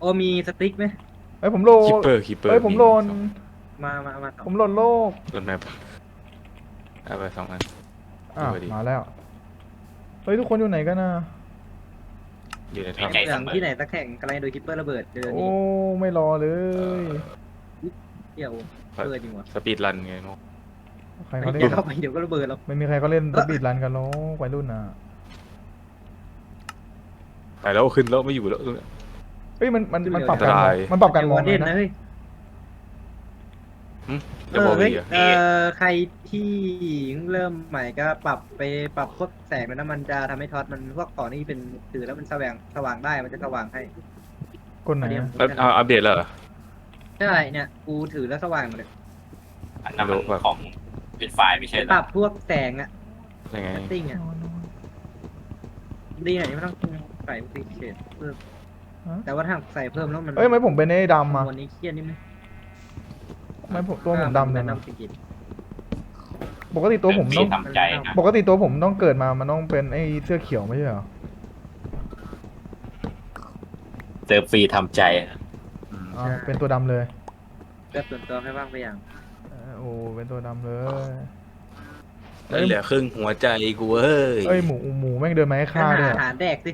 โอมีสติ๊กไหมเอ้ยผมโหลคิปดเปอร์คิปเปอร์เอ้ยผมโหลดมามามาผมโหลดโลกรถแมพเอาไปสองอันอ้าวสวัสดีมาแล้วเฮ้ยทุกคนอยู่ไหนกันนะอยู่ในไม่ถ้ำใจอย่างที่ไหนตะแข่งกำลังโดนคิปเปอร์ระเบิดเดินโอ้นี่ไม่รอเลยเที่ยวเปิดจริงวะสปีดรันไงเนาะใครไม่เขาเล่เดี๋ยวนเข้าไปเดี๋ยวก็ระเบิดแล้วไม่มีใครเขาเล่นสปีดรันกันหรอกวัยรุ่นน่ะไปแล้วขึ้นแล้วไม่อยู่แล้วเฮ้ยมันมันมันปรับการอันตรายมันปรับการมองเดี๋ยววันเลเด่ยนนะนะเฮ้ยจะบอกเฮ้ยอีกอะเออใครที่เริ่มใหม่ก็ปรับไปปรับพวกแสงแล้วนะมันจะทำให้ท็อตมันพวกของนี่เป็นถือแล้วมันสว่างสว่างได้มันจะสว่างให้คนไหนอันเนี้ยอะแล้วเอาอัปเดตแล้วเหรอใช่เนี่ยกูถือแล้วสว่างหมดเลยอันนั้นมันไม่รู้ว่าของเป็นไฟล์ไม่ใช่เหรปอรับพวกแสงอะยังไงติ้งอะดีหน่อยไม่ต้องใส่พวกเฉดเพิ่ม แต่ว่าถ้าใส่เพิ่มแล้วมันเอ้ยทำไมผมเป็นไอ้ดำอะวันนี้เครียดนิดนึงทำไมผมตัวผมดำเลเนี่ยยนำสกิลปกติตัวผมต้อง ทำใจนะปกติตัวผมต้องเกิดมา มันต้องเป็นไอ้เสื้อเขียวไม่ใช่เหรอ เติมฟรีทำใจอะอืมอ่าเป็นตัวดำเลยเก็ส่วนตัวให้บ้างไปอย่างเออโอ้ เป็นตัวดำเลยแล้วเหลือครึ่งหัวใจกูเอ้ย เอ้ยหมูหมูแม่งเดินมาให้ฆ่าหาด้วยอาหารแดกสิ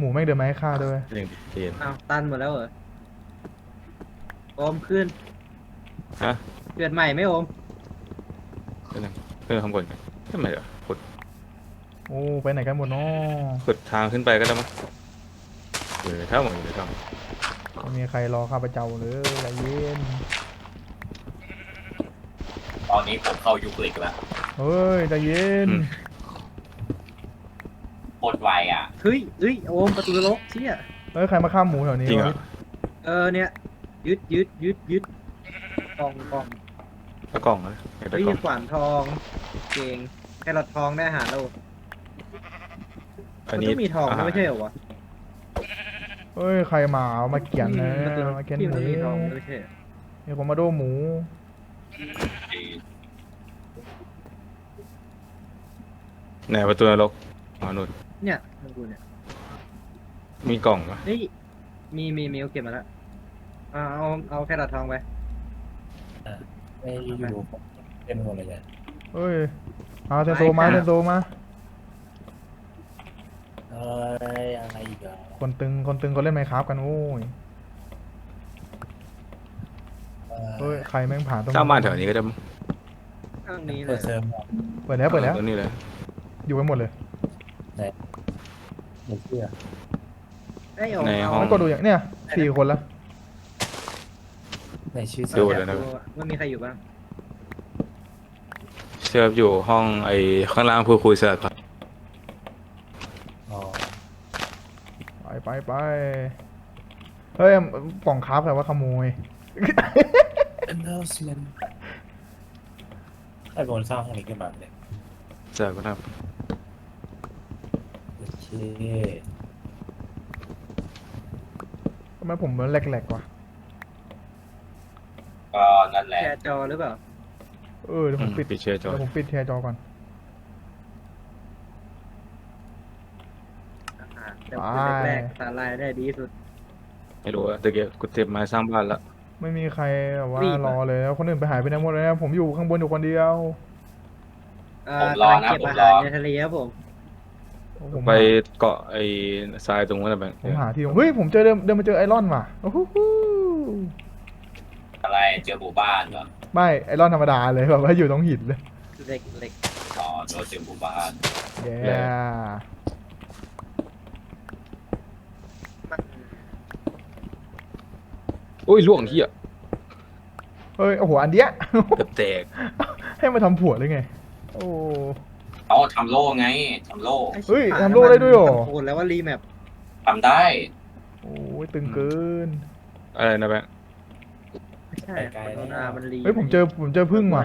หมูแม่งเดินมาให้ฆ่าด้วยหนึ่งเกมอ้าวตันหมดแล้วเหรอโอมขึ้นฮะเกิดใหม่ไหมโอมเรื่องเรื่องข้างบนกันทำไมอะกดโอ้ไปไหนกันหมดเนาะกดทางขึ้นไปก็ได้มั้งเออถ้าหมดอยู่ในถ้ไม่มีใครรอข้าพเจ้าเลยใจเย็นตอนนี้ผมเข้ายุคเหล็กแล้วเฮ้ยใจเย็น โคตรไวอะเฮ้ยเฮ้ยโอมประตูนรกเชี่ยเฮ้ยใครมาฆ่าหมูแถวำนี้จริงเหรวะอเออเนี่ยยึดยึดยึดยึดกล่องกล่องแล้วกล่องนะอยากได้เฮ้ยกล่องขวานทอง เก่งแครอททองได้อาหารเราอัมันนนี้ต้องมีทองด้วยไม่ใช่เหรอวะเฮ้ยใครมาเอามาเขียนนะประตูนรกมาเขียนที่หมันมูต้องมีทองด้วยไม่ใช่เหรอมีคนมาโดหมู ไหนประตูนรกอ๋อนุ่น เนี่ยมันกูเนี่ยมีกล่องปะเฮ้ยมีมีมีเอาเก็บมาแล้วเอาเอาเอาแครอททองไปไม่อยู่เต็มหมดเลยเนี่ยเฮ้ยเอาเซนโซมาเซนโซมา เอ้ยอะไรอีกอะคนตึงคนตึงเขาเล่นไมครับกันโอ้ยเอ่อเฮ้ยใครแม่งผ่านตรงสร้างบ้านแถวนี้ก็ได้มั้งข้างนี้เลเปิยดเทอมเหรอเปิดแล้วเปิดแล้วตรงนี้เลยอยู่กันหมดเลยห มดเชื่อไอ้ยโอมในเอาห้อง มันก็ดูอย่างเนี้ยสี่คนละในชื่อดูเสียงเลยนะ ว่ามีใครอยู่บ้างเชื่อมอยู่ห้องไอ้ข้างล่างพูดคุยเสร็จปะอ๋อไปไปไปเฮ้ยกล่องคราฟแต่ว่าขโมย announcement ไอ้บนสร้างห้องนี้ขึ้นมาเนี่ยเสร็จก็ ทโอเคทำไมผมมันแหลกๆวะก็นั่นแหละแชร์จอหรือเปล่า เออเดี๋ยวำผมปิดปิดเชียร์จอเดี๋ยวผมปิดแชร์จอก่อนอ่าแต่ว่าแรกๆสาลายได้ดีที่สุด ไม่รู้อะตะเกียบกูเต็มมาสร้างบ้านละไม่มีใครแบบว่ารีบอะ รอเลยแล้วคนอื่นไปหายไปไหนหมดเลยนะผมอยู่ข้างบนอยู่คนเดียว อ่าผมรอนะเก็บผมอารหารอในทะเลครับผม ผมไปหาเกาะไอ้ทรายตรงนั้นนะแบงค์ผมหาที่เฮ้ยผมเจอเดินเดินมาเจอไอรอนว่ะโอ้โหอะไรเจอหมู่บ้านเหรอไม่ไอรอนธรรมดาเลยแบบว่าอยู่ตรงหินเลยเหล็กเหล็กอ๋อโดนเจอหมู่บ้านแย่มันโอ้ยล่วงเหี้ยเฮ้ยโอ้โหอันเดียเกือบแตกให้มาทำผัวเลยไง โอ้ เอาทำโล่ไงทำโล่ไอ้ชิบเฮ้ยหาทำโล่ได้ด้วยเหรอมันตะโกนแล้วว่ารีแมปทำได้ โอ้ยตึงเกิน อะไรนะแบงค์ไม่ใช่มันโดนอามันรีเฮ้ยผมเจอผมเจอพึ่งว่ะ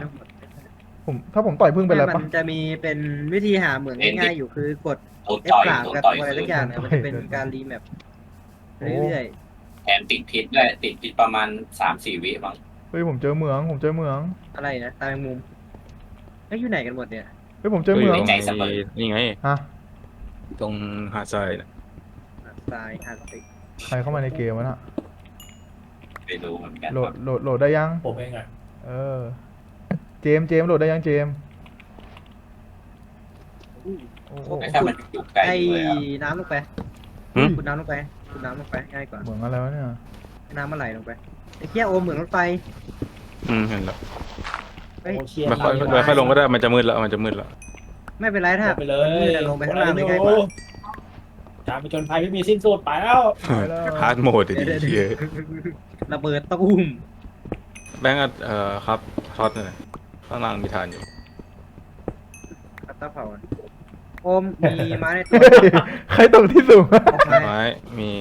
ผมถ้าผมต่อยพึ่งเป็นอะไรปะ มันจะมีเป็นวิธีหาเหมืองง่ายๆอยู่คือกด โดนต่อย F3 โดนกับต่อยตัวอะไรคืสันกอย่างเนี่ยมันจะเป็นการรีแมปเรื่อยแถมติดพิษด้วยติดพิษประมาณสามสี่วิบ้างเฮ้ยผมเจอเหมือง ผมเจอเหมือง ๆอะไรนะตามมุมไอ้ยอยู่ไหนกันหมดเนี่ย เฮ้ยผมเจอเหมืองใจเสมอ นี่ไง ฮะตรงหาดทรายน่ะทรายหาดสิใครเข้ามาในเกมวะน่ะไปดูเหมือนกันโหลดโหลดโหลดได้ยัง ผมเองอะเออ เจมส์เจมส์โหลดได้ยังเจมส์โอ้โหแต่ถ้ามันอยู่ไกลไอ้เลยอะน้ำลงไปหึคุณน้ำลงไปคุณน้ำลงไปง่ายกว่าเหมือนอะไรวะเนี่ยให้น้ำมันไหลลงไปไอ้เกี้ยโอมเหมือนรถไฟอืมเห็นแล้ว เฮ้ยโอเชียไม่ค่อยไม่ค่อยลงก็ได้มันจะมืดแล้วมันจะมืดแล้วไม่เป็นไรถ้าไปเลมันมืยดอะลงไปข้างล่างเลยง่ายกว่าการไปจนภัยไม่มีสิ้นสุดไปแล้วไปแล้วฮาร์ดโหมดดิเดี๋ยวเหี้ยๆระเบิดตุ้มแบงค์อะเอ่อครับท็อตเนี่ยข้างล่างมีฐานอยู่คัตเตอร์เผาอะโอมมีไม้ในตัวเฮ้ยใครตกที่สูงออกมาไม้มี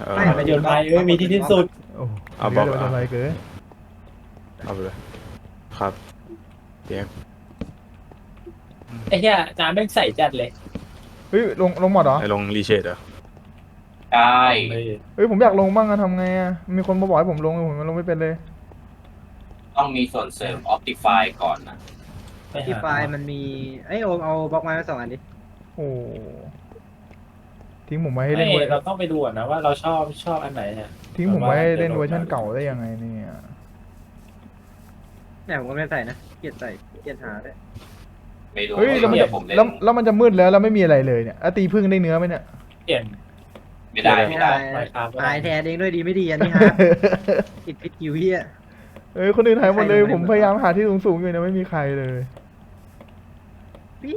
เอ่อ ไม่ ไปจนภัยไม่มีที่สิ้นสุด โอ้เอาบอกเดี๋ยวจะอะไรเกินเอาไปเลยครับ เดี๋ยวไอ้เหี้ยจานแม่งใส่จัดเลยเฮ้ยลงลงหมดเหรอไอ้ลงรีเชดเหรอใช่เฮ้ยผมอยากลงบ้างอะทำไงอะมีคนมาบอกให้ผมลงผมลงไม่เป็นเลยต้องมีส่วนเสริม Optify ก่อนนะที่ไฟล์มันมีเอ้ยโอมเอาบล็อกไม้มาสองอันดิโอ้ทิ้งผมไว้ให้ไม่เล่นเวอร์เราต้องไปดูก่อนนะว่าเราชอบชอบอันไหนเนี่ยทิ้งผมไว้ให้เล่นเวอร์ชันเก่าได้ยังไงเนี่ย เนี่ยผมก็ไม่ใส่นะ เกลียดใส่เกลียดหาด้วยไม่รู้เฮ้ยแล้วมันเดี๋จะยวผมเล่นแล้วแล้วมันจะมืดแล้วแล้วไม่มีอะไรเลยเนี่ยอะตีพึ่งได้เนื้อไหมเนี่ย เปลี่ยน ไม่ได้ไม่ไม่ได้ได้ครับ ตายแทนเองด้วยดีไม่ดีอันนี้ฮะติดพิษคิวเฮีย เอ้ยคนอื่นหายหมดเลยใครลงผมไม่ได้พยายามหาที่สูงๆอยู่นะไม่มีใครเลย ปิ้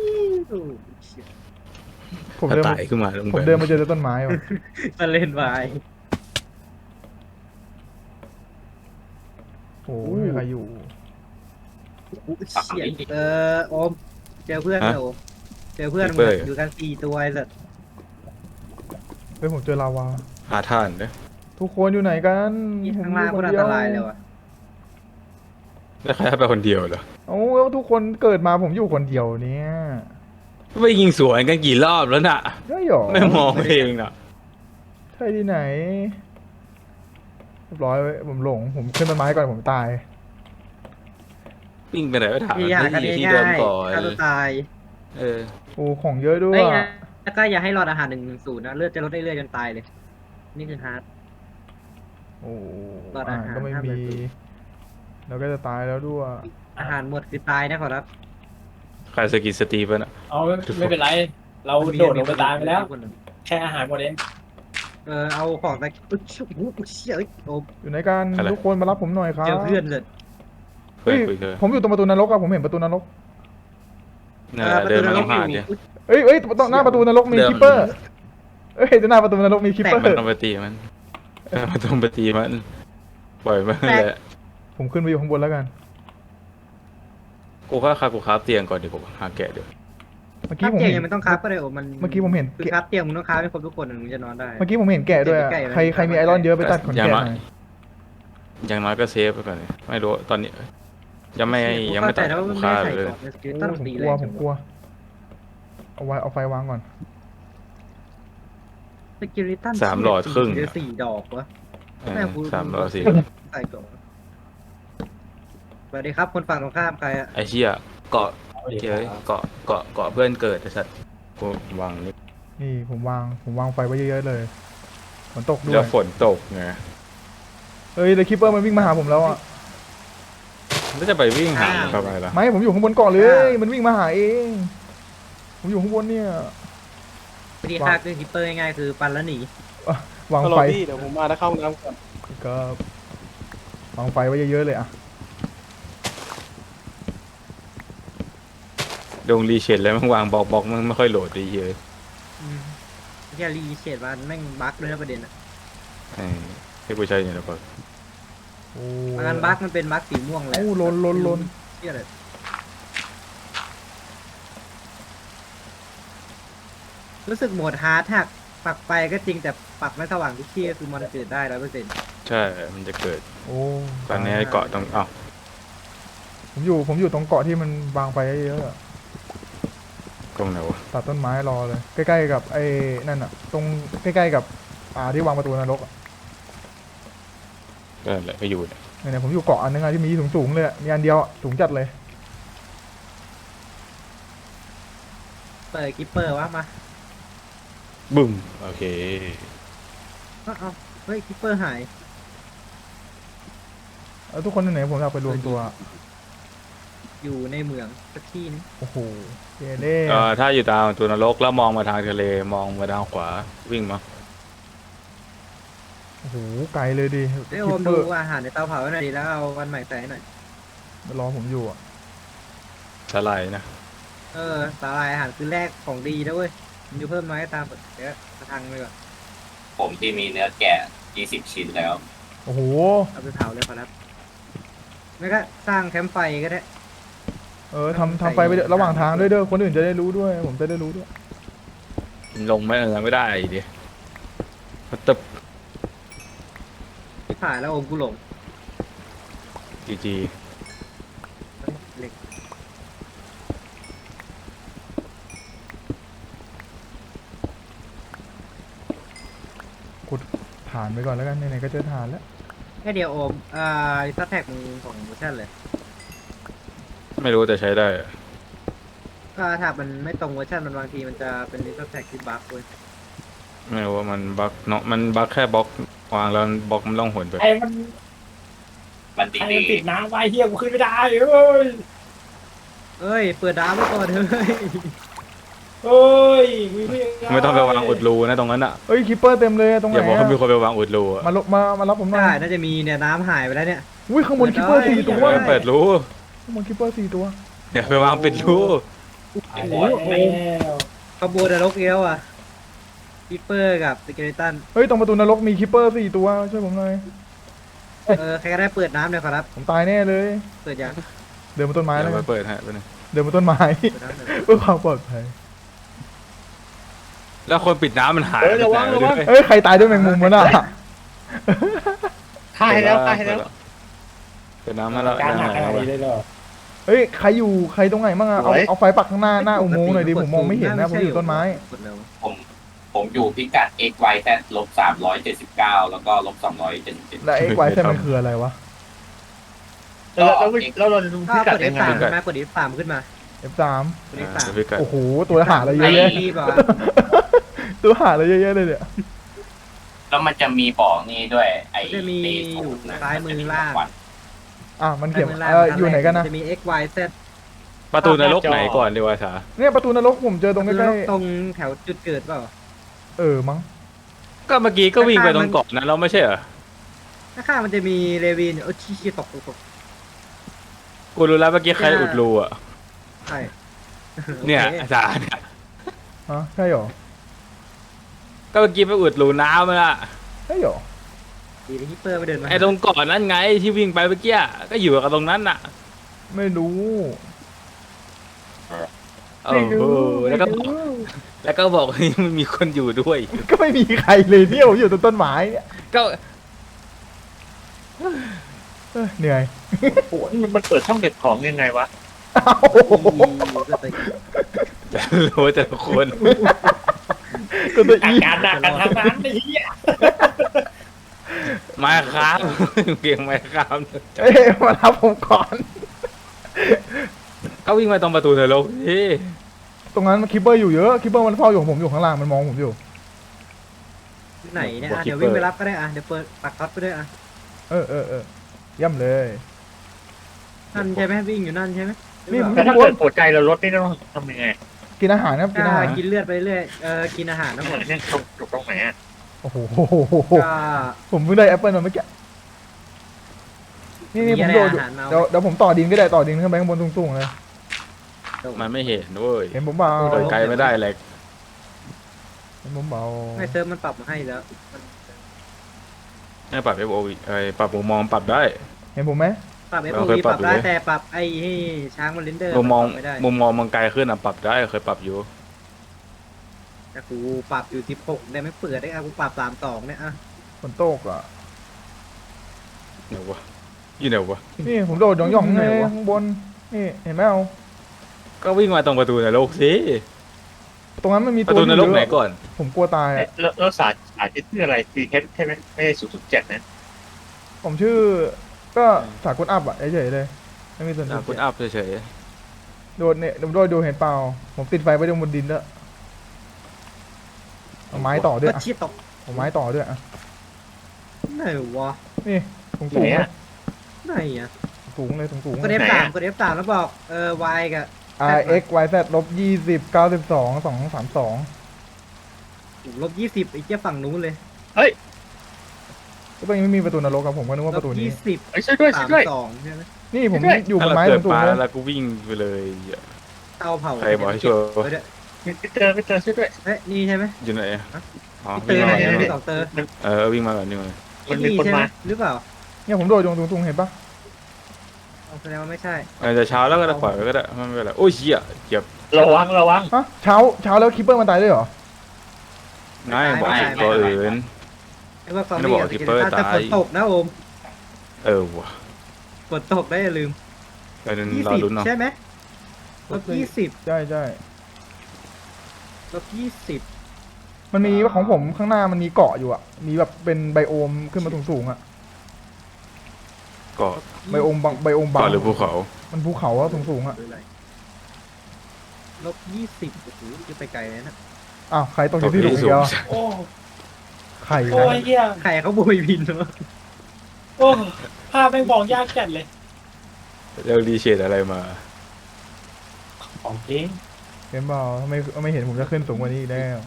วผมถ้าเดินไต่มาขึ้นมาลงผมไปเดินมาเจอแต่ต้นไม้ว่ะมาเล่นไม้โอ้ไม่มีใครอยู่ เสียเออโอมเจอเพื่อนโอมเจอเพื่อนมึงอะอยู่กันสี่ตัวไอ้สัสเฮ้ยผมเจอลาวา หาท่านเด้อทุกคนอยู่ไหนกันที่ผมข้างล่างอก็คนอันเดีตยวรายเลยว่ะแล้วใครให้ไปคนเดียวเหรอโอ้แล้วทุกคนเกิดมาผมอยู่คนเดียวเนี่ยไปยิงสวนกันกี่รอบแล้วน่ะได้หรอไม่มองเองน่ะใช่ที่ไหนเรียบร้อยเว้ยผมหลง ผมขึ้นต้นไม้ก่อนผมตาย วิ่งไปไหนก็ถามที่หากันที่ที่ง่าเดิมยก่อน ๆฆ่าตัวตายเออ โอ้ของเยอะด้วยเฮ้ยนะแล้วก็อย่าให้รอดอาหารหนึ่งศูนย์นะเลือดจะลดได้เรื่อยๆจนตายเลย นี่คือฮาร์ด โอ้รอดอาอาหารหารก็ไม่ห้ามมี เลยแล้วก็จะตายแล้วด้วยอาหารหมดคือตายนะขอรับใครสกินสตีฟน่ะเอาไม่เป็นไร เราโดดลงไปตายไปแล้วคนหนึ่งแค่อาหารหมดเองเออเอาของไปอุ๊ยโอ้โหเชี่ยเอ้ยโอมอยู่ไหนกันทุกคนมารับผมหน่อยครับเจอเพื่อนเลย เฮ้ยเฮ้ยคุยเลยผมอยู่ตรงประตูนรกอะผมเห็นประตูนรกนั่นแหละเดินมาต้องผ่านเนี่ยเอ้ยเอ้ยตรงหน้าประตูนรกมีเดิมคิปเปอร์เอ้ยหน้าประตูนรกมีคิปเปอร์มันต้องไปตีมันมันต้องไปตีมันปล่อยมันแหละผมขึ้นไปอยู่ข้างบนแล้วกันกูว่าคากูคราฟเตียงก่อนเดี๋ยวผมหาแกะเดี๋ยวเมื่อครักี้บผมเตียงเห็นยังไม่ต้องครับก็ได้โอมมันเมื่อกี้ผมเห็นคือครับเตียงมึงต้องครับให้ครบทุกคนอะมึงจะนอนได้เมื่อกี้ผมเห็นแกะด้วยอะใกล้ๆใครใครมีไอรอนเยอะไปตัดขนอย่างแกะน้อยหน่อยอย่างน้อยก็เซฟไปก่อนเลยไม่รู้ตอนนี้ ยังไม่ยังไม่ตัดเข้าใจแล้วว่ากูมันฆ่าไม่เลใส่ย ก่อนสกิลโอ้ตันผมตีกแรลัวงผจัมงกลัวเอาไว้เอาไฟวางก่อนสกิลตันสามหลอดครึ่งเดี๋ยวสี่ดอกวะ เออแม่กู สามร้อยสี่ใส่ก่อนสวัสดีครับคนฝั่งตรงข้ามใครอะไอ้เชี่ยเกาะเอาดิเฮ้ยเกาะเกาะเกาะเพื่อนเกิดไอ้สัตว์กูวางนี่นี่ผมวางผมวางไฟไว้เยอะๆเลยฝนตกด้วแล้ยวฝนตกไงเฮ้ยเลยคิปเปอร์มันวิ่งมาหาผมแล้วอะ แล้วจะไปวิ่งหามันเข้าไปล่ะไม่ผมอยู่ข้างบนเกาะเลย มันวิ่งมาหาเอง ผมอยู่ข้างบนเนี่ยวิธีฆ่าคือฮิปเปอร์ง่ายๆคือปันแล้วหนีวางฮัลโหลไฟพี่เดี๋ยวผมมาแล้วเข้าห้องน้ำก่อนก็วางไฟไว้เยอะๆเลยอะดงรีเชดแล้วมันวางบล็อกบล็อกมันไม่ค่อยโหลดดีเยอะแค่รีเชดมันแม่งบั๊กด้วยนะประเด็นอะเออให้ผู้ชายอยู่แล้วก็ โอ้มันนั้นบั๊กมันเป็นบั๊กสีม่วงเลยโอ้ลนลนลนเชี่ยเลยรู้สึกโหมดฮาร์ดหักปรับไปก็จริงแต่ปรับไม่สว่างทุกที่ก็คือมันเกิดได้ร้อยเปอร์เซ็นต์ใช่ มันจะเกิด โอ้ตอนนี้เกาะตรงอ้าวผมอยู่ผมอยู่ตรงเกาะที่มันวางไฟเยอะๆอะตรงไหนวะตัดต้นไม้รอเลย ใกล้ ๆ กับไอ้นั่นอะ ตรงใกล้ ๆ กับ อ่าที่วางประตูนรกอะ ก็นั่นแหละก็อยู่เนี่ยเนี่ยผมอยู่เกาะอันนึงอะที่มีสูงๆเลยอะมีอันเดียวอะสูงจัดเลย เปิดกิปเปอร์วะมาบึ้มโอเคเอาเอาเฮ้ยกิปเปอร์หายแล้วทุกคนที่ไหนผมอยากไปรวมตัว อยู่ในเมืองสักที่นึงโอ้โหเจเล่เอ่อถ้าอยู่ตามตัวนรกแล้วมองมาทางทะเลมองมาทางขวาวิ่งมา โอ้โหไกลเลยดิเดี๋ยวคิผปมเปดูอร์อาหารในเตาเผาไว้หน่อยดีแล้วเอาวันใหม่ใส่ให้หน่อยรอผมอยู่อะสไลด์นะ เออสาหร่ายอาหารคือแรกของดีนะเว้ยมันอยู่เพิ่มน้อยก็ตามเดี๋ยวกระทังไปก่อนผมที่มีเนื้อแกะ 20 ชิ้นแล้ว โอ้โหเอาไปเผาเลยขอรับไม่ก็สร้างแคมป์ไฟก็ได้ เออทำทำไฟไปเด้อระหว่างทางด้วยเด้อคนอื่นจะได้รู้ด้วย ผมจะได้รู้ด้วย ลงไม่เออไม่ได้ดิมันตึบ ผ่านแล้วโอมกูหลงจีจีเฮ้ยเหล็กผ่านไปก่อนแล้วกันไหนๆก็เจอฐานแล้วแค่เดียวโอมอ่าซัตแท็กมึงของเวอร์ชันเลยไม่รู้แต่ใช้ได้ก็ถ้ามันไม่ตรงเวอร์ชันมันบางทีมันจะเป็นลิซัตแท็กที่บั๊กเว้ยไม่รู้ว่ามันบั๊กเนาะมันบั๊กแค่บล็อก วางแล้วบล็อกมันล่องหนไปไอ้มันมันดีไอ้ดีมันติดน้ำไว้เฮียกูขึ้นไม่ได้เอ้ยเอ้ย เปิดดาวไว้ก่อนเฮ้ยเอ้ยมีเพื่อนไม่ต้องไปวางอุดรูนะตรงนั้นอะเอ้ยคิปเปอร์เต็มเลยตรงไหอนย่าบอกอะเขามีคนไปวางอุดรูอะมาลบมามารับผมหน่อได้ยน่าจะมีเนี่ยน้ำหายไปแล้วเนี่ย อุ้ยข้างบนคิปเปอร์สี่ตัวได้เปิดรูข้างบนคิปเปอร์สี่ตัว เดี๋ยวไปวางปิดรูตายแล้วขบวนนรกเอลอะ พิปเปอร์กับสเกเลตันเฮ้ยตรงประตูนรกมีคิปเปอร์สี่ตัวช่วยผมหน่อยเออใครก็ได้เปิดน้ำเลยครับ ผมตายแน่เลย เปิดยังเดินบนต้นไม้เดี๋แล้ยววไปเปิดให้ไปบนึงเดินบนต้นไม้เปิดน้ำเลยเพื่อความปลอดภัยแล้วคนปิดน้ำมันหายเฮ้ยระวังระวังไปไหนเอ้ยใครตายด้วยแมงมุมวะน่ะฆ่าให้แล้วฆ่าให้แล้วเปิดน้ำมาแล้วการหนักขหายนาดไปนี้เลยเหรอเฮ้ยใครอยู่ใครตรงไหนบ้างอะเอาสวยเอาไฟปักข้างหน้าหน้าอุโมงค์หน่อยดิผมมองไม่เห็นนะผมอยู่ต้นไม้ กดเร็วผม ผมอยู่พิกัด x y z ลบ379แล้วก็ลบ277แล้วไอ้ไวเซนมันคืออะไรวะ แล้วแล้วแล้วเราดูก็พิกัดกด ยังไง F3 ขึ้นมากด F3 ขึ้นมา F3 กดอ่า F3 เดี๋ยวพี่กัดโอ้โห ตัวหาอะไรเยอะแยะ รีบอะตัวหาอะไรเยอะแยะเลยเนี่ยแล้วมันจะมีบอกนี่ด้วย ไอ้จะมีเลอโทยู่นะซ้ายมือล่าง อะมันเขียนซ้ามืล่างเอออยู่ไหนกันนะ จะมี X Y Z ประตูนรกไหนก่อนดีวะสาเนี่ยประตูนรกผมเจอตรงใกล้ตรงแถวจุดเกิดเปล่าๆ เออมั้งก็เมื่อกี้ก็วิ่งไปตรงเกาะนั้นเราไม่ใช่เหรอข้างๆมันจะมีเลวินโอ้ชี้ชี้ตกตกตกกูรู้แล้วเมื่อกี้ใครอุดรูอะใช่เนี่ยโอคสาเนี่ยฮะใช่เหรอก็เมื่อกี้ไปอุดรูน้ำมาละใช่เหรอดีที่ฮิปเปอร์ไปเดินมาไอ้ตรงเกาะนั้นไงที่วิ่งไปเมื่อกี้ก็อยู่กับตรงนั้นน่ะ ไม่รู้โอ้โหแล้วก็บอก แล้วก็บอกว่ามันมีคนอยู่ด้วย ก็ไม่มีใครเลยเนี่ยผมอยู่ตรงต้นไม้เนี่ยก็เออเหนื่อยโอ้โหมันมันเปิดช่องเก็บของยังไงวะโอ้โหก็ติจะรู้แต่ละคนก็ตัวอาอีการหนักกันทั้งนั้นไอ้เหี้ยไมาครับเก่งไม้ครับเอ้ยมารับผมก่อนก็วิ่งมาตรงประตูนรกที่ ตรงนั้นคิปเปอร์อยู่เยอะคิปเปอร์มันเฝ้าอยู่ของผมอยู่ข้างล่างมันมองผมอยู่ ไหนเนี่ยอะเดี๋ยววิ่งไปรับก็ได้อะเดี๋ยวเปิดปักท็อตไปด้วยอะเออเออเออเย่ำเลยนั่นใช่ไหมวิ่งอยู่นั่นใช่ไหมนี่ผมแต่ถ้าเกิดปวดใจเราลดนี่ต้องทำยังไงกินอาหารครับกินอาหารกินเลือดไปเรื่อยเออกินอาหารทั้งหมดเนี่ยตรงตรงตรงไหนอะโอ้โหก็ผมเพิ่งได้แอปเปิลมาเมื่อกี้นี่นี่ผมโดดอยู่อาหารมาเดี๋ยวเดี๋ยวผมต่อดินก็ได้ต่อดินขึ้นไปข้างบนสูงๆเลย มันไม่เห็นด้วยเห็นผมเบาเปิดไกลไม่ได้เลยเห็นผมเบาไม่เซิร์ฟมันปรับมาให้แล้วมันไม่ปรับ FO ไอ้ปรับมุมมองปรับได้ เห็นผมไหมปรับเรา FOV เคยปปรัรับบได้อยู่เลยแต่ปรับไอ้ให้ช้างมันเรนเดอร์มุมมองนปรับไม่ได้มุมมองมันไกลขึ้นอะปรับได้เคยปรับอยู่ แต่กูปรับอยู่16ได้ไม่เปิดได้อะกูปรับ32เนี่ยอะฝนตกอะไหนวะอยู่ไหนวะนี่ผมโดดหย่องๆเลยข้างบนนี่เห็นไหมเอา ก็วิ่งมาตรงประตูนรกสิตรงนั้นมันมีปตัวระตูนรกอยู่ไหนเยอะก่อน ผมกลัวตายเอ๊ะอะแล้วแล้วสาสาจะชื่ออะไร C H ใช่ไหมไม่ใช่ศูนย์ศูนย์เจ็ดนะผมชื่อ ก็สากลอัพอะเฉยๆเลยไม่มีส่วนอะตัวคุณอัพเฉยโดดเนี่ยโดดดูเห็นเปล่า ผมติดไฟไว้ตรงบนดินด้วยเอาไม้ต่อด้วยก็อะชี้ตกเอาไม้ต่อด้วยอะไหนวะนี่ผมสูงไหนนะอะไหนอะสูงเลยสูงสูงกดเลย F3 กด F3 แล้วบอกเออ Y กับ R X Y Z ลบยี่สิบเก้าสิบสองสองสามสองลบยี่สิบไอ้เจ้าฝั่งนู้นเลยก็ตรงนี้ไม่มีประตูนรกครับผมก็นึกว่าลประตูบนี้ ยี่สิบเอ้ยช่วยด้วยสาช่วมยด้วย สองใช่ไหมนี่ผมช่วยอยู่บถ้านเราไม้เกิสูดงปลาๆเลยแล้วกูวิ่งไปเลยเตาเผาใครบอกให้ช่วยเออเดี๋ยวไม่เจอไม่เจอช่วยด้วย เอ๊ะนี่ใช่ไหมอยู่ไหนอะอ๋อเตอวิ่งร์มาไหนก่อนนะสองเตอร์เออวิ่งมาก่อนวิ่งมาก่อนมันมีคนใช่ไหมาหรือเปล่าเนี่ยผมโดดอยู่ตรงสูงๆเห็นปะ เอาแสดงว่าไม่ใช่เออจะเช้าแล้วก็ได้ปล่อยไว้ก็ได้ไม่เป็นไรโอ้ยเหี้ยเจ็บระวังระวัง ฮะเช้าเช้าแล้วคิปเปอร์มันตายด้วยเหรอนายบอกตัวอื่น ไอ้พวกซอมไม่ได้บี้บอกอะว่า Keeper แต่ตายฝนตกนะโอมเออว่ะฝนตกได้อย่าลืมเดี๋ยวยี่รอสิบลุ้นเนาะใช่ไหมลบยี่สิบใช่ใช่ลบยี่สิบมันมีของผมข้างหน้ามันมีเกาะอยู่อะ มีแบบเป็นไบโอมขึ้นมาสูงๆอะ เกาะไบโอมบางไบโอมบางเกาะหรือภูเขา มันภูเขาอะสูงๆอะลบยี่สิบโอ้โหจะไปไกลเลยนะอ้าวใครตกอยู่ที่หลุมอีกแล้วโอ้ ใครโอ้ยนะเหี้ยใครเขาโบยบินเนาะโอ้ภาพแม่งมองยากจัดเลยเรื่องรีเชดอะไรมา ของจริงเห็นเปล่าทำไมไม่เห็นผมจะขึ้นสูงกว่านี้อีกแล้ว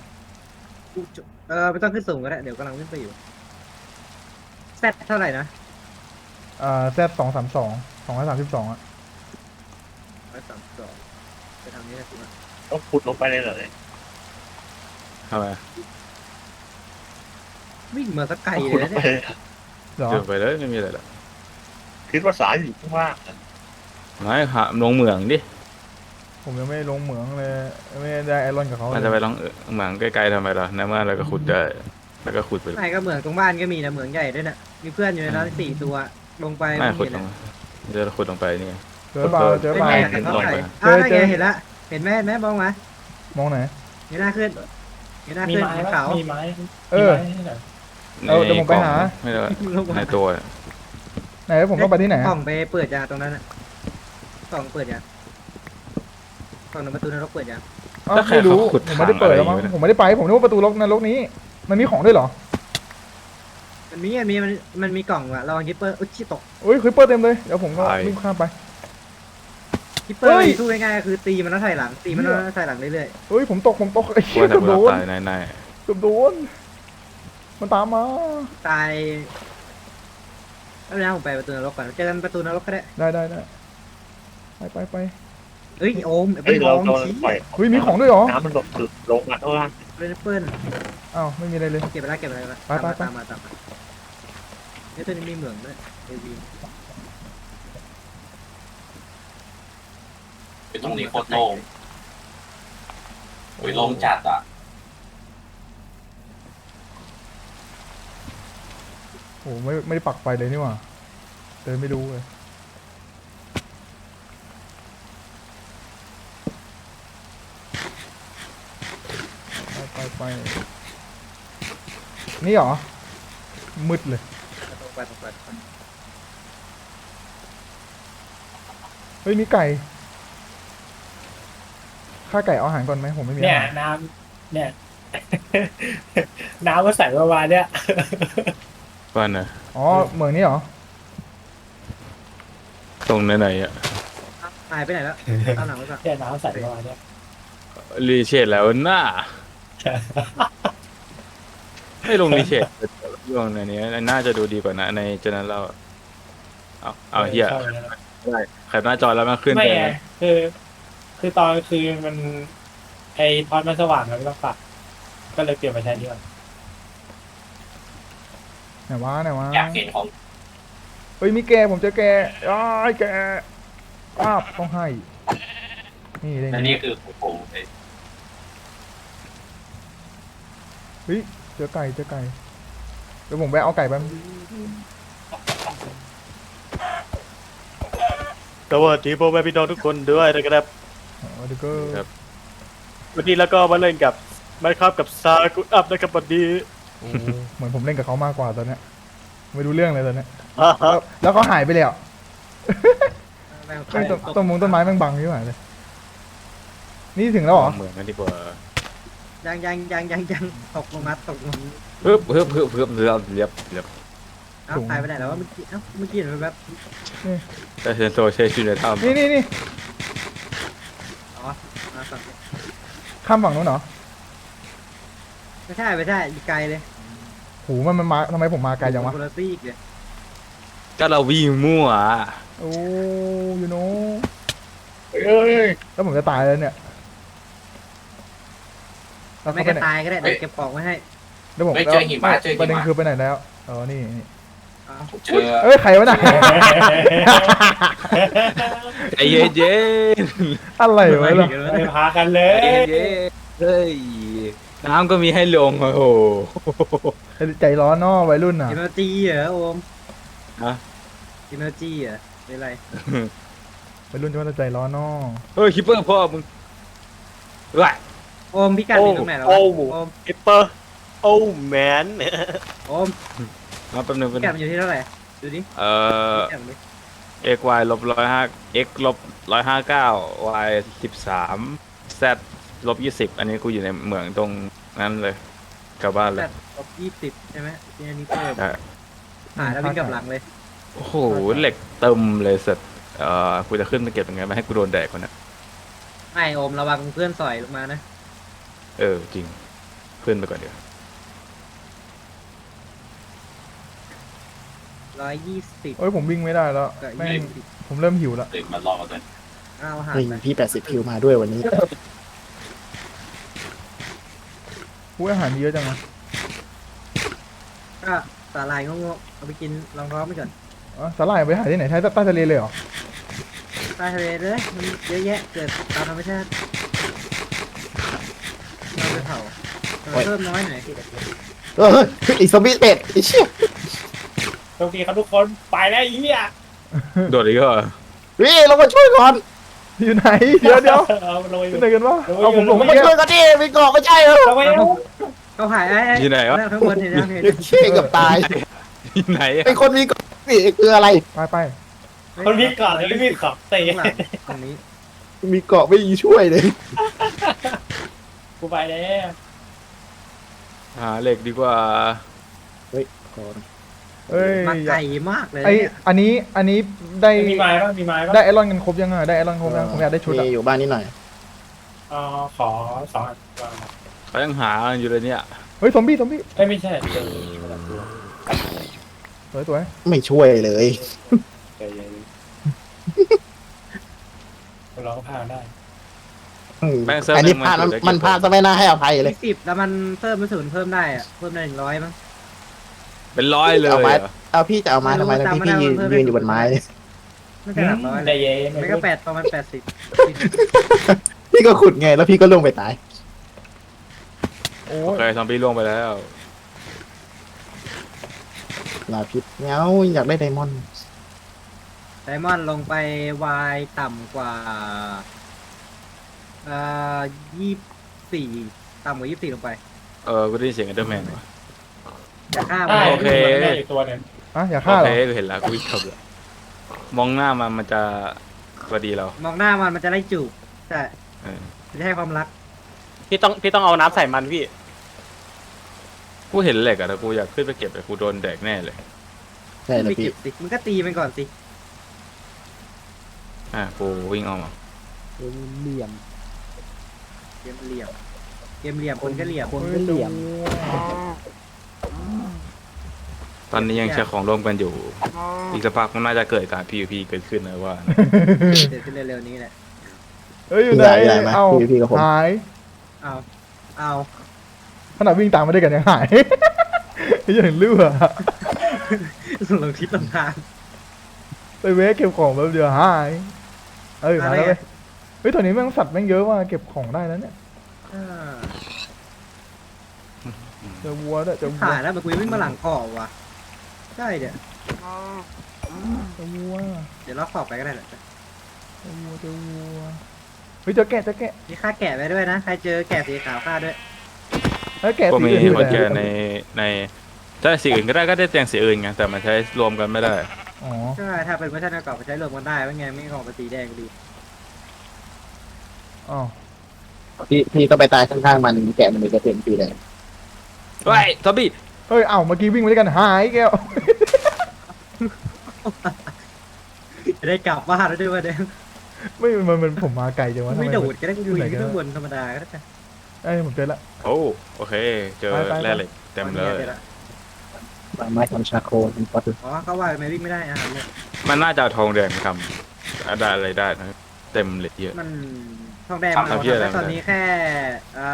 เออไม่ต้องขึ้นสูงก็ได้เดี๋ยวกำลังขึ้นไปอยู่แซดเท่าไหร่นะ อ่าแซสองสามสองสองร้อยสามสิบสองอะร้อยสามสิบสองไปทางนี้นะสิต้องขุดลงไปเลยเหรอเนี่ยทำไมวิ่งมาสักไกลต้องเลขุดยลนะงเนี่ไปยเลยเหรอเจอไปเลยไม่มีอะไรหรอกคิดว่าสายอยู่ข้างล่างอะไม่หาลงเหมืองดิผมยังไม่ลงเหมืองเลยไม่ได้ไอรอนกับเขามันเลจะไปยลองเหมืองใกล้ๆทำไมล่ะในเมื่อเราก็ขุดได้แล้วก็ขุดไปเลย ไม่ก็เหมืองตรงบ้านก็มีนะเหมืองใหญ่ด้วยน่ะมีเพื่อนอยู่ในนั้นสี่ตัว ลงไปไม่ขุดเห็นลงนะมาจะขุดลงไปนี่เจอเปล่าเจอไม่เปล่าแน่แต่เขาใส่อ่านั่นไงเห็นละเห็นไหมเห็นไหมมองมามองไหน เห็นหน้าขึ้นเห็นหน้ามีขึ้นไม้บนปะเขามีไม้เออ มีไม้ให้หน่อยเออเดี๋ยวผมไปหา ไม่ได้ลงมาในตัวไหนผมต้องไปที่ไหนกล่องไปเปิดยาตรงนั้นน่ะกล่องเปิดยากล่องในประตูนรกเปิดยาอ้าวไม่รู้ผมไม่ได้เปิดแล้วมั้งผมไม่ได้ไป ผมนึกว่าประตูล็อกนรกนี้ มันมีของด้วยเหรอ มันมีมันมีมันมันมีกล่องอะลองคิปเปอร์อุ้ยชิตกอุ้ยคลิปเปอร์เต็มเลย เดี๋ยวผมก็วิ่งข้ามไป คิปเปอร์เฮ้ย สู้ง่ายๆคือตีมันแล้วถอยหลังตีมันแล้วถอยหลังเรื่อยเฮ้ยผมตกผมตกไอ้เหี้ยว่าแต่เกือบเวโดลานตายในในเกือบโดน มันตามมา ๆตายแล้วนะผมไปประตูนรกก่อนเจอกันประตูนรกก็ได้ได้ได้ได้ไปไปไปเอ้ยโอมเฮ้ยไปลเราองเราชี้ปล่อยเฮ้ยมีของด้วยเหรอ น้ำมันแบบถึกลงมาข้างล่างเปิ้ลเปิ้ลอ้าวไม่มีอะไรเลย เก็บไปแล้วเก็บไปแล้วไปไปไปตามมาตามมา เฮ้ยตัวนี้มีเหมืองด้วยเอวีไปตรงนี้โคตรโล่งโอ้ยโล่งจัดอะโอ้ไม่ไม่ได้ปักไฟเลยนี่หว่าเดินไม่รู้เลยไปไปไปนี่เหรอมืดเลย ตรงไปตรงไปตรงไปเฮ้ยมีไก่ฆ่าไก่เอาอาหารก่อนไหมผมไม่มีเนี่ยอาหารน้ำเนี่ย น้ำมาใส่ประมาณเนี้ยบ้านนะอ๋อเหมืองนี่เหรอตรงไหนๆอะหายไปไหนแล้วตามหลังไว้ก่อนเนี่ยน้ำใส่ประมาณเนี้ยรีเชดแล้วน่าไม่ลงรีเชด ลงในนี้น่าจะดูดีกว่านะในจนั้นเราเอาเอาเฮียข้าไปแล้วได้แคปหน้าจอแล้วมันขึ้นไม่ไปไงคือ คือตอนคือมัน ไอทอนมันสว่างมันไม่ต้องปรับก็เลยเปลี่ยนมาใช้นี่ก่อนไหนวะไหนวะอยากเห็นของเฮ้ยมีแกผมเจอแกอ้ายแกป้าบต้องให้ นี่ได้และไงนี่คือโอ้โหเฮ้ยเจอไก่เจอไก่ เดี๋ยวผมไปเอาไก่แป๊บสวัสดีพ่อแม่พี่น้องทุกคนด้วยนะครับอ๋อเดี๋ยวก็วันนี้แล้วก็มาเล่นกับไม่ครับกับซากุอัพนะครับวันนี้โอ้เหมือนผมเล่นกับเขามากกว่าตอนเนี้ยไม่รู้เรื่องเลยตอนเนี้ยฮ่าแล้ฮ่าวแล้วเขาหายไปเลยอะแม่งไม่ต้นต้นมงต้นไม้แม่งบังที่ไหนเลยนี่ถึงแล้วเหรอเหมือนกันดีกว่า ยังยังยังยังยังตกลงมาตกลงเพิ่มเพิ่มเพิ่มเพิ่มเรียบเรียบเรียบเอ้าหายไปไหนแล้วว่าเมื่อกี้เอ้าเมื่อกี้เห็นมันแบบ แต่เซนโซเชชินในถ้ำนี่นี่นี่อ๋อมาฝั่งนี้ข้ามฝั่งนู้นเหรอไม่ใช่ไม่ใช่อีกไกลเลยหูมันมันมาทำไมผมมาไกลจังวะคนละซีกเลยก็เราวิ่งมั่วโอ้ยูโนเอ้ยแล้วผมจะตายแล้วเนี่ย แล้วไม่เขาไปก็ไหนตายก็ได้เดี๋ยวเก็บของไว้ให้แล้วผมไม่เจอหิมะเจอประหิเด็นมะคือไปไหนแล้วอ๋อนี่นี่เอาผมเจอเอ้ยใครวะน่ะ ใจเย็นเย็นอะไรวะไม่เนี่ยเห็นไม่พากันๆเลใจยเย็นๆเฮ้ยน้ำก็มีให้ลงโอ้โห ใจร้อนเนาะวัยรุ่นอะอินโนจีเหรอโอมฮะอินโนจีเหรอเป็นไรวัยรุ่นจะว่าใจร้อนเนาะเฮ้ยคิปเปอร์พ่อมึงว้าย โอมพิกัดอยู่ตรงไหนแล้ววะโอ้โอมคิปเปอร์โอ้แมนโอมมาแป๊บนึงพิแป๊บกัดนึงมันอยู่ที่เท่าไหร่ดูดิเอ่อ พิกัดมันดิ x y ลบร้อยห้า x ลบร้อยห้าเก้า y สิบสาม z ลบยี่สิบอันนี้กูอยู่ในเหมืองตรงนั้นเลยกลับบ้านเลแปยดลบยี่สิบใช่ไหมที่อันนี้เพิ่มใช่หายแล้ววิ่งกลับหลังเลยโอ้โหเหล็กเติมเลยเสร็จเอ่อกูจะขึ้นไปเก็บยังไงไม่ให้กูโดนแดกคนน่ะไม่โอมระวังเพื่อนสอยลงมานะ เออ จริง ขึ้นไปก่อนเดี๋ยวร้อยยี่สิบ โอ้ยผมวิ่งไม่ได้แล้วกับแม่ยี่งสิบผมเริ่มหิวแล้วเด็กมารอกันเอาหาเฮ้ยไปพี่แปดสิบคิวมาด้วยวันนี้ อุ้ยอาหารเยอะจังนะก็สาลายงงๆเอาไปกินลองท้องไปก่อนอ๋อสาหร่ายไปหาที่ไหนใช้ใต้ทะเลเลยเหรอ ใต้ทะเลเลยมันเยอะแยะเกิดตามธรรมชาติ เราไปเผาเราเพิ่มน้อยหน่อยเออเฮ้ยไอ้ซอมบี้เป็ดไอ้เชี่ยโชคดีครับทุกคนไปแล้วไอ้เหี้ยโดดอีกก็วิ่เรามาช่วยก่อนอยู่ไหน เดี๋ยวเดี๋ยวเอาลงไปอยู่ไหนกันวะโอ้ย เอาผมหลงเราเมื่อมากี้ช่วยกันดิมีเกาะไม่ใช่เหรอลงไปเอาเขาหายไอ้ไอ้ที่ไหนวะแล้วข้างบนเห็นยังเห็นเด็กเชี่ยเกับตายที่ไหนอะไอ้คนมีเกาะนี่คืออะไร ไปไปคนพี่ก่อนเลยพี่ขอบเตะข้างหลังตรงนี้มีเกาะไม่ช่วยเลย กูไปแล้วหาเหล็กดีกว่าเอ้ยมาไก่มากเลยไอเนี่ยอันนี้อันนี้ได้มีไม้ป่ะมีไม้ป่ะได้ไอรอนกันครบยังไงได้ไอรอนครบยังผมอยากได้ชุดอะมีอยู่บ้านนิดหน่อยอ๋อขอสองอันก่อนเขายังหาอยู่เลยเนี่ย เฮ้ยซอมบี้ซอมบี้เอ้ยไม่ใช่เจอสวยสวยไม่ช่วยเลย ใจเย็นเราก็พาได้อืม แม่งเซิร์ฟอันนี้หพลาดมันมันมันพลาดซะไม่น่าให้อภัยเลย สิบแล้วมันเพิ่มเป็นศูนย์เพิ่มได้อะเพิ่มได้หนึ่งร้อยมั้ง เป็นร้อยเลยเอาไว้ เหรอเอาพี่จะเอาไม้ทำไมแล้วพี่พี่ยืนยืนอยู่บนไม้เนี่ยไม่ใช่หลักร้อยใจเลยเย็นไม่ก็แปดประมาณแปดสิบพี่ก็ขุดไงแล้วพี่ก็ลงไปตาย โอ้โอยเคซอมบี้ล่วงไปแล้ว ลาพิษเงาอยากได้ไดมอนด์ไดมอนด์ลงไปวายต่ำกว่าเอ่อยี่สี่ต่ำกว่ายี่สี่ลงไปเออกูได้ยินเสียงเอเดอร์แมนว่ะอย่าข้ามใช่ไป โอเค ได้อยู่ตัวหนึงอะอยากโอฆ่าเหรเคอกูเห็นแล้วกูวิ่งขับแล้วมองหน้ามันมันจะพอดีเรา มองหน้ามันมันจะไล่จูบแต่เออมันจะให้ความรักพี่ต้องพี่ต้องเอาน้ำใส่มันพี่ กูเห็นเหล็กอะแต่กูอยากขึ้นไปเก็บแต่กูโดนแดกแน่เลย ใช่แล้วไปพี่ เก็บสิมึงก็ตีมันก่อนสิอะกูวิ่งออกมา เหลี่ยม เกมเหลี่ยม เกมเหลี่ยมคนก็เหลี่ยมคนก็เหลี่ยม ตอนนี้ยังใช้ของร่วมกันอยู่ อีกสักพักมันน่าจะเกิดการ PVP เกิดขึ้นนะว่าเสร็จขึ้นเร็วๆนี้แหละ เอ้ยอยู่ไหนใหญ่ใหญ่ไหมเอาพี่พี่กับผม หายเอาเอาขนาดวิ่งตามมาด้วยกันยังหายยังเห็นเลือดลงทิศลงทางไปเวะเก็บของแป๊บเดียวหาย เอ้ยมาแล้วอะไรเว้อะยเฮ้ยตอนนี้แม่งสัตว์แม่งเยอะว่ะเก็บของได้แล้วเนี่ยอ่าเจอวัวด้วยเจอวัวถ่ายแล้วมันกูยังวิ่งมาหลังขอบว่ะใช่เดี๋ยวเจอวัวเดี๋ยวล็อกขอบไปก็ได้แหละเจอวัวเจอวัวเฮ้ยเจอแกะเจอแกะมีค่าแกะไว้ด้วยนะใครเจอแกะสีขาวค่าด้วยเฮ้ยแกะก็สีมีอื่นอยู่คนไหแก่นในในถ้าสีอื่นก็ได้ก็ได้แต่งสีอื่นไงแต่มันใช้รวมกันไม่ได้อ๋อ ใช่ถ้าเป็นเวอร์ชันเก่าๆไปใช้รวมกันได้ว่าไงไม่ออกมาสีแดงก็ดี อ๋อพี่พี่ก็ไปตายข้างๆมันแกะมันเลยกระเทียมพี่เลยเฮ้ยทอบบี้เฮ้ยเอ้าเมื่อกี้วิ่งมาด้วยกันหายแก้วจะได้กลับบ้านแล้วด้วยวะเนี่ยไม่มันมันผมมาไกลจังวะทำไม่ไมโดดก็ได้กูอยู่อไหนยู่กันข้างบวะนธรรมดาก็ได้เอ้ยผมเจอละ โอ้โอเค เจอไปไปไป แร่เหล็กเต็มเลยไม้ทำชาโคเป็นปอดอ๋อเขาว่าทำไมวิ่งไม่ได้อะเนี่ยมันน่าจะเอาทองแดงมาทำอะไรอะไรได้นะเต็มเหล็กเยอะ มัน ทองแดงมันเอาทำเหี้ยอะไรแต่ตอนนี้แค่อ่า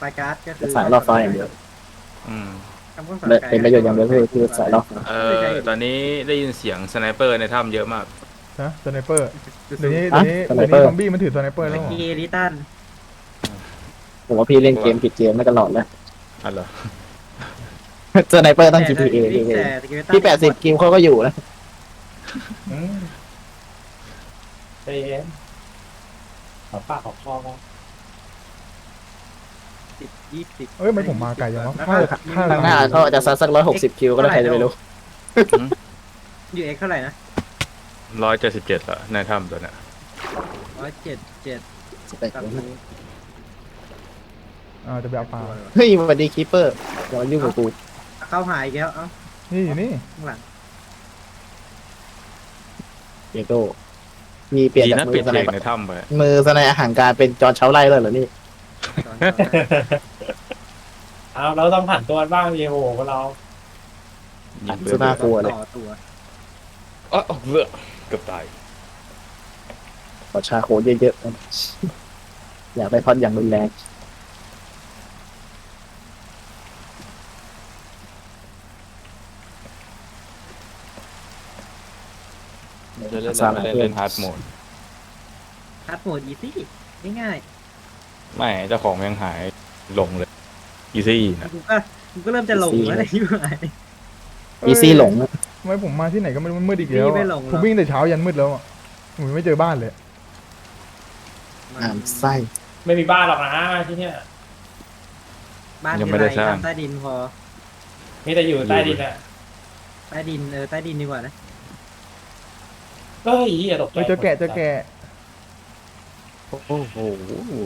ปลายการ์ดก็คือสายล่อฟ้าอย่างเดียวอืมทำเครื่องสั่นและไกลเป็นประโยชน์อย่างเดียวคือคือสายล่อฟ้าเออ ตอนนี้ได้ยินเสียงสไนเปอร์ในถ้ำเยอะมาก นะสไนเปอร์ดูเดี๋ยวนี้อะเดี๋ยวนี้สไนเปอร์เดี๋ยวนี้ซอมบี้มันถือสไนเปอร์แล้วเหรอมีลิตันผมว่าพี่เล่นเกมผิดเกมมาตลอดแล้วอ๋อเหรอสไนเปอร์ต้อง GTA แต่สกิลตันพี่แปดสิบกิมเขาก็อยู่นะอืมใจเย็น ขอปากขอคอก็สิบยี่สิบเอ้ยมันผมมาไกลจังวะแล้วฆ่าก็ฆ่าข้างหน้าเขาอาจจะซัดสักร้อยหกสิบคิวก็ได้ใครจะไม่รู้ ยูเอ็กเท่าไหร่นะร้อยเจ็ดสิบเจ็ดละในถ้ำตัวเนี้ยร้อยเจ็ดเจ็ดแต่กับอ่าจะไปเอาปลาเฮ้ยสวัสดีคีเปอร์อย่ามายุ่งกับกูเข้าหายอีกแล้วเอ้านี่อยู่นี่ข้างหลังเดโก้ มีเปลี่ยนดีจากนะมืปิอดสไนเสียงเปอในร์ถ้ำไปมือสไนอาหารการเป็นจอร์นเชาไล่เลยเหรอนี่ตอนนี้เอาเราต้องผ่านตัวบ้างดิโหพวกเรายิงสุน่ากลัวเลยต่อตัวอ๋อเลือเกือบตายขอชาโคเยอะๆอยากได้พอดอย่างรุนแรง จะเล่นอะไรไม่ได้เล่นฮาร์ดโหมดคัดโหมดอีซี่ง่ายไม่เจ้าของยังหายลงเลย อีซี่นะๆกูก็กูก็เริ่มจะหลงแล้วในที่ไหนอีซี่หลงทำไมผมมาที่ไหนก็ไม่รู้มันมืดอีกแล้วพี่ไม่อะหลงหรอ ผมวิ่งแต่เช้ายันมืดแล้วอะผมยังไม่เจอบ้านเลยอ่านไส้ไม่มีบ้านหรอกนะที่เนี่ยบ้านยังไม่ได้สร้าง ใต้ดินพอ มีแต่อยู่ใต้ดินอะใต้ดินเออใต้ดินดีกว่านะ เฮ้ยเหี้ยตกใจเฮ้ยเจอแกะเจอแกะโอ้โห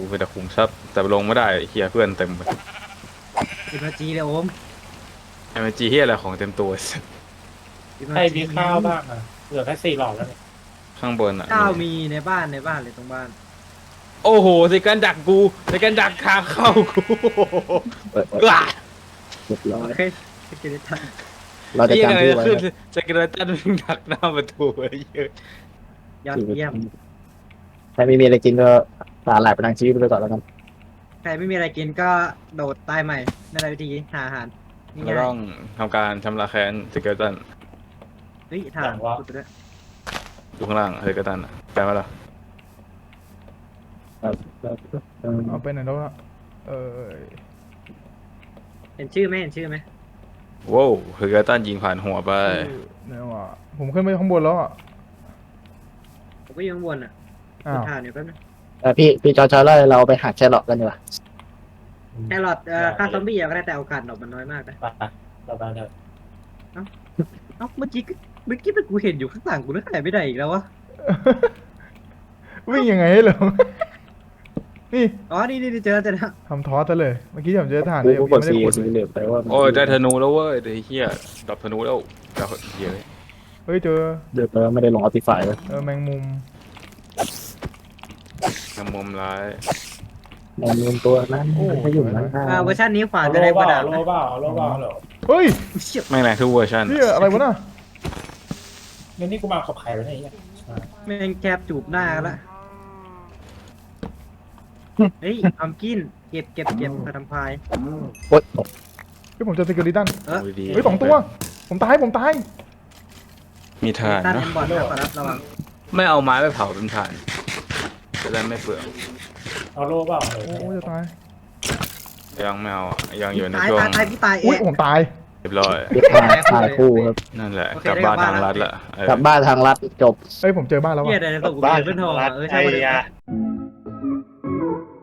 เป็นแต่ขุมทรัพย์แต่ลงไม่ได้เฮียเพื่อนเต็มไปอิมจีเลยโอมไอเมจีเฮียอะไรของเต็มตัวใครมีข้าวบ้างอะเหลือแค่สี่หลอดแล้วเนี่ยข้างบนอะข้าวมีในบ้านในบ้านเลยตรงบ้านโอ้โหสิกันดักกูสิกันดักทางเข้ากูเปิดเปิดว้าเรียบร้อโอยเคสกิลตัน เราจะเฮียอะไรจำชื่อจะไว้ขึ้นครับสกิลตันวิ่งดักหน้าประตูไอ้เหี้ยยอดเยี่ยมถ้าไม่มีอะไรกินก็สาหร่ายไปทางชีวิตไปก่อนแล้วกันใครไม่มีอะไรกินก็โดดตายใหม่นั่นแหละวิธีหาอาหารเราง่ายต้องทำการชำระแค้นสกิลตันๆเฮ้ยถามกูไปด้วยอยู่ข้างล่างสกิลตันอะแปลว่าอะไรเอาไปไหนแล้วอะเออเห็นชื่อไหมเห็นชื่อไหม ว้าวสกิลตันยิงผ่านหัวไป เนี่ยว่ะผมขึ้นไปข้างบนแล้วอะผมก็อยู่ข้างบนอะอ้าวถามเดี๋ยวแป๊บนึงเออพี่พี่จอร์จเชาไล่เราไปหาแครอทกันดีกว่าแครอทเอ่อฆ่าซอมบี้ก็ได้แต่โอกาสดอกมันน้อยมากนะไปไปเราไปเถอะเอ้าเมื่อกี้ก็เมื่อกี้เป็นกูเห็นอยู่ข้างหลังกูนึกอะไรไม่ได้อีกแล้ววะวิ่งยังไงให้เหรอ นี่อ๋อ นี่นี่นี่เจอเจอแล้วทำทอสซะเลย เมื่อกี้ผมเจอฐานกูเลยกูผมกยัดงไม่สีได้ขุดสีเลยเหลืองไปว่าโอ้ยได้ธนูแล้วเว้ยไอ้เหี้ยดับธนูแล้วดับเหี้ยเลยเฮ้ยเจอเดือดแล้วไม่ได้ลงออติฟายเลยเออแมงมุมทำมุมร้ายแมงมุมตัวนั้นไม่อยู่นะอ่าเวอร์ชันนี้ขวานเอาจะโลได้กระเปล่าดาษเอาโลเปล่าเอาโลเปล่าเอาโลเฮ้ยเชี่ยไม่งแรงทุกเวอร์ชันนี่อะไรวะน่ะเดี๋ยวนี้กูมาขับไข่แล้วเนี่ยไอ้เหี้ยแม่งแคบจูบหน้ากันละ เฮ้ยอัมกินเก็บเก็บเก็บกระทำพายโอ๊ยตกเฮ้ยผมเจอสกิลดิตันเออดูดีเฮ้ยสองตัว ผมตายผมตาย มีถ่านตันเนเอ็อะมบอลนะขอรับระวังไม่เอาไม้ไปเผาเป็นถ่านจะได้ไม่เปลืองเอาโลเปล่าเอาโอ้โลยจะตายยังไม่เอาอะยังอยู่ในตายช่วงตายตายพี่ตายอุ้ยเอ๊ะผมตายเรียบร้อยเรียบร้อยตายคู่ครับ นั่นแหละ โอเคกลับบ้านได้กลับทางบ้านรัแล้วฐละเออกลับบ้านทางลัดจบ เฮ้ยผมเจอบ้านแล้วเฮียว่ะเดี๋ยวจะตกกูเป็นเพื่อนทองอะเออใช่ไอ้ปะเนี่ย ยา thank you